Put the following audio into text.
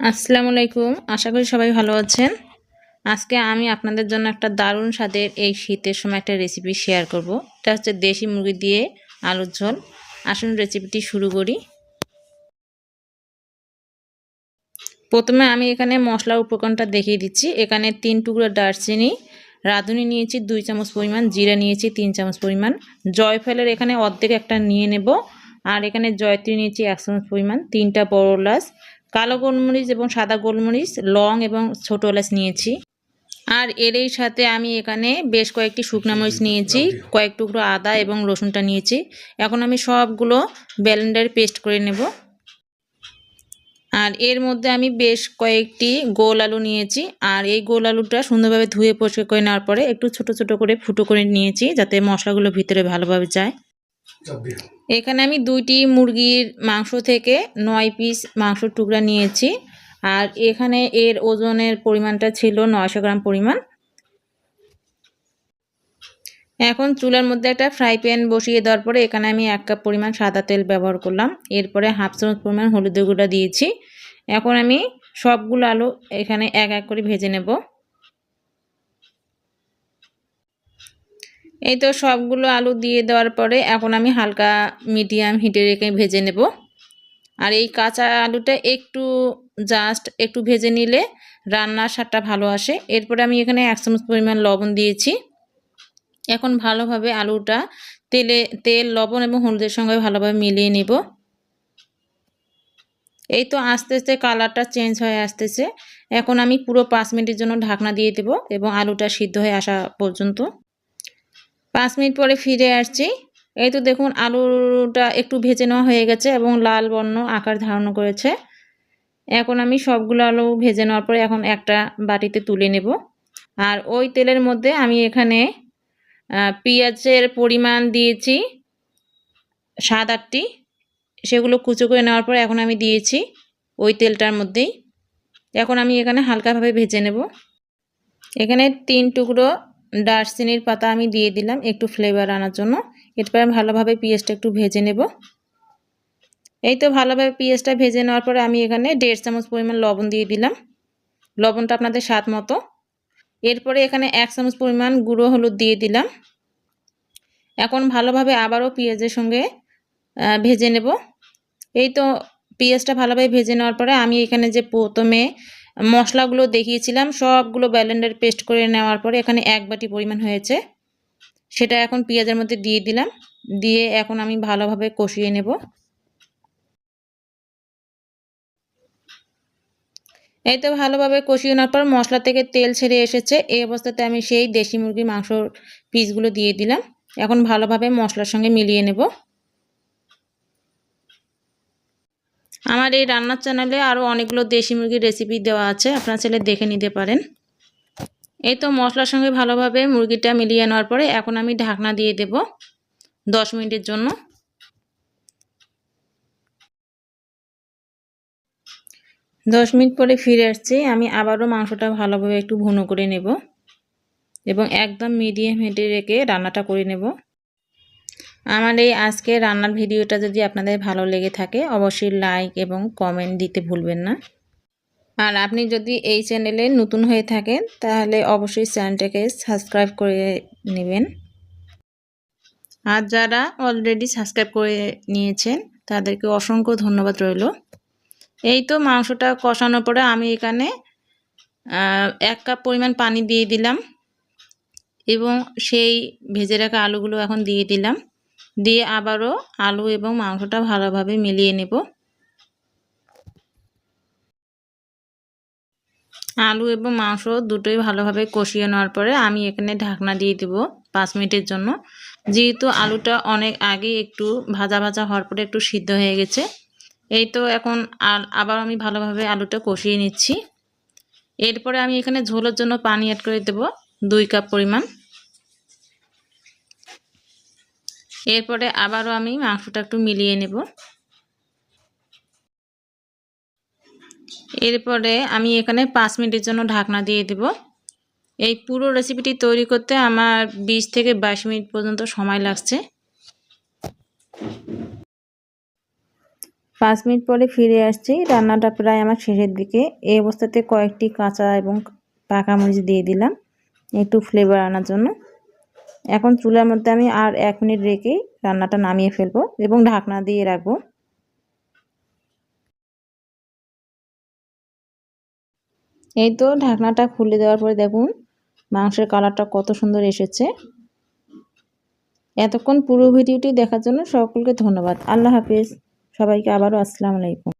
আসসালামু আলাইকুম। আশা করি সবাই ভালো আছেন। আজকে আমি আপনাদের জন্য একটা দারুণ স্বাদের এই শীতের সময় একটা রেসিপি শেয়ার করব। এটা হচ্ছে দেশি মুরগি দিয়ে আলুর ঝোল। আসুন রেসিপিটি শুরু করি। প্রথমে আমি এখানে মশলার উপকরণটা দেখিয়ে দিচ্ছি। এখানে তিন টুকরো দারচিনি, রাঁধুনি নিয়েছি দুই চামচ পরিমাণ, জিরা নিয়েছি তিন চামচ পরিমাণ, জয়ফলের এখানে অর্ধেক একটা নিয়ে নেব। আর এখানে জয়ত্রী নিয়েছি এক চামচ পরিমাণ, তিনটা বড় লাস কালো গোলমরিচ এবং সাদা গোলমরিচ লং এবং ছোটো এলাচ নিয়েছি। আর এরই সাথে আমি এখানে বেশ কয়েকটি শুকনো মরিচ নিয়েছি কয়েক টুকরো আদা এবং রসুনটা নিয়েছি। এখন আমি সবগুলো ব্যালেন্ডারে পেস্ট করে নেব। আর এর মধ্যে আমি বেশ কয়েকটি গোল আলু নিয়েছি। আর এই গোল আলুটা সুন্দরভাবে ধুয়ে পরিষ্কার করে নেওয়ার পরে একটু ছোট ছোট করে ফুটো করে নিয়েছি যাতে মশলাগুলো ভিতরে ভালোভাবে যায়। এখানে আমি দুইটি মুরগির মাংস থেকে নয় পিস মাংসর টুকরা নিয়েছি। আর এখানে এর ওজনের পরিমাণটা ছিল নয়শো গ্রাম পরিমাণ। এখন চুলার মধ্যে একটা ফ্রাই প্যান বসিয়ে দেওয়ার পরে এখানে আমি এক কাপ পরিমাণ সাদা তেল ব্যবহার করলাম। এরপরে হাফ চামচ পরিমাণ হলুদের গুঁড়া দিয়েছি। এখন আমি সবগুলো আলু এখানে এক এক করে ভেজে নেব। এই তো সবগুলো আলু দিয়ে দেওয়ার পরে এখন আমি হালকা মিডিয়াম হিটে রেখে ভেজে নেব। আর এই কাঁচা আলুটা একটু জাস্ট একটু ভেজে নিলে রান্নার স্বাদটা ভালো আসে। এরপরে আমি এখানে এক চামচ পরিমাণ লবণ দিয়েছি। এখন ভালোভাবে আলুটা তেলে, তেল, লবণ এবং হলুদের সঙ্গে ভালোভাবে মিলিয়ে নেব। এই তো আস্তে আস্তে কালারটা চেঞ্জ হয়ে আসতেছে। এখন আমি পুরো পাঁচ মিনিটের জন্য ঢাকনা দিয়ে দেব এবং আলুটা সিদ্ধ হয়ে আসা পর্যন্ত। পাঁচ মিনিট পরে ফিরে আসছি। এই তো দেখুন, আলুটা একটু ভেজে নেওয়া হয়ে গেছে এবং লাল বর্ণ আকার ধারণ করেছে। এখন আমি সবগুলো আলু ভেজে নেওয়ার পরে এখন একটা বাটিতে তুলে নেব। আর ওই তেলের মধ্যে আমি এখানে পেঁয়াজের পরিমাণ দিয়েছি সাত আটটি। সেগুলো কুচো করে নেওয়ার পরে এখন আমি দিয়েছি ওই তেলটার মধ্যেই। এখন আমি এখানে হালকাভাবে ভেজে নেব। এখানে তিন টুকরো দারচিনির পাতা আমি দিয়ে দিলাম একটু ফ্লেভার আনার জন্য। এরপরে ভালোভাবে পেঁয়াজটা একটু ভেজে নেব। এই তো ভালোভাবে পেঁয়াজটা ভেজে নেওয়ার পরে আমি এখানে দেড় চামচ পরিমাণ লবণ দিয়ে দিলাম। লবণটা আপনাদের স্বাদ মতো। এরপরে এখানে এক চামচ পরিমাণ গুঁড়ো হলুদ দিয়ে দিলাম। এখন ভালোভাবে আবারও পেঁয়াজের সঙ্গে ভেজে নেব। এই তো পেঁয়াজটা ভালোভাবে ভেজে নেওয়ার পরে আমি এখানে যে প্রথমে মশলাগুলো দেখিয়েছিলাম, সবগুলো ব্যালেন্ডার পেস্ট করে নেওয়ার পরে এখানে এক বাটি পরিমাণ হয়েছে। সেটা এখন পেঁয়াজের মধ্যে দিয়ে দিলাম। দিয়ে এখন আমি ভালোভাবে কষিয়ে নেব। এই তো ভালোভাবে কষিয়ে নেওয়ার পর মশলা থেকে তেল ছেড়ে এসেছে। এই অবস্থাতে আমি সেই দেশি মুরগির মাংসর পিসগুলো দিয়ে দিলাম। এখন ভালোভাবে মশলার সঙ্গে মিলিয়ে নেব। আমার এই রান্নার চ্যানেলে আরও অনেকগুলো দেশি মুরগির রেসিপি দেওয়া আছে, আপনার ছেলে দেখে নিতে পারেন। এই তো মশলার সঙ্গে ভালোভাবে মুরগিটা মিলিয়ে নেওয়ার পরে এখন আমি ঢাকনা দিয়ে দেব দশ মিনিটের জন্য। দশ মিনিট পরে ফিরে আসছি, আমি আবারও মাংসটা ভালোভাবে একটু ভুনো করে নেব এবং একদম মিডিয়াম হেঁটে রেখে রান্নাটা করে নেব। আমার এই আজকে রান্নার ভিডিওটা যদি আপনাদের ভালো লেগে থাকে, অবশ্যই লাইক এবং কমেন্ট দিতে ভুলবেন না। আর আপনি যদি এই চ্যানেলে নতুন হয়ে থাকেন, তাহলে অবশ্যই চ্যানেলটাকে সাবস্ক্রাইব করে নেবেন। আর যারা অলরেডি সাবস্ক্রাইব করে নিয়েছেন, তাদেরকে অসংখ্য ধন্যবাদ রইল। এই তো মাংসটা কষানোর পরে আমি এখানে এক কাপ পরিমাণ পানি দিয়ে দিলাম এবং সেই ভেজে রাখা আলুগুলো এখন দিয়ে দিলাম। দিয়ে আবারও আলু এবং মাংসটা ভালোভাবে মিলিয়ে নেব। আলু এবং মাংস দুটোই ভালোভাবে কষিয়ে নেওয়ার পরে আমি এখানে ঢাকনা দিয়ে দেব পাঁচ মিনিটের জন্য। যেহেতু আলুটা অনেক আগে একটু ভাজা ভাজা হওয়ার পরে একটু সিদ্ধ হয়ে গেছে, এই তো এখন আবার আমি ভালোভাবে আলুটা কষিয়ে নিচ্ছি। এরপরে আমি এখানে ঝোলের জন্য পানি অ্যাড করে দেব, দুই কাপ পরিমাণ। এরপরে আবারও আমি মাংসটা একটু মিলিয়ে নেব। এরপরে আমি এখানে পাঁচ মিনিটের জন্য ঢাকনা দিয়ে দেব। এই পুরো রেসিপিটি তৈরি করতে আমার বিশ থেকে বাইশ মিনিট পর্যন্ত সময় লাগছে। পাঁচ মিনিট পরে ফিরে আসছি। রান্নাটা প্রায় আমার শেষের দিকে। এই অবস্থাতে কয়েকটি কাঁচা এবং পাকা মরিচ দিয়ে দিলাম। একটু ফ্লেভার আনার জন্য। এখন চুলার মধ্যে আমি আর এক মিনিট রেখেই রান্নাটা নামিয়ে ফেলব এবং ঢাকনা দিয়ে রাখব। এই তো ঢাকনাটা খুলে দেওয়ার পরে দেখুন, মাংসের কালারটা কত সুন্দর এসেছে। এতক্ষণ পুরো ভিডিওটি দেখার জন্য সকলকে ধন্যবাদ। আল্লাহ হাফিজ। সবাইকে আবারও আসসালামু আলাইকুম।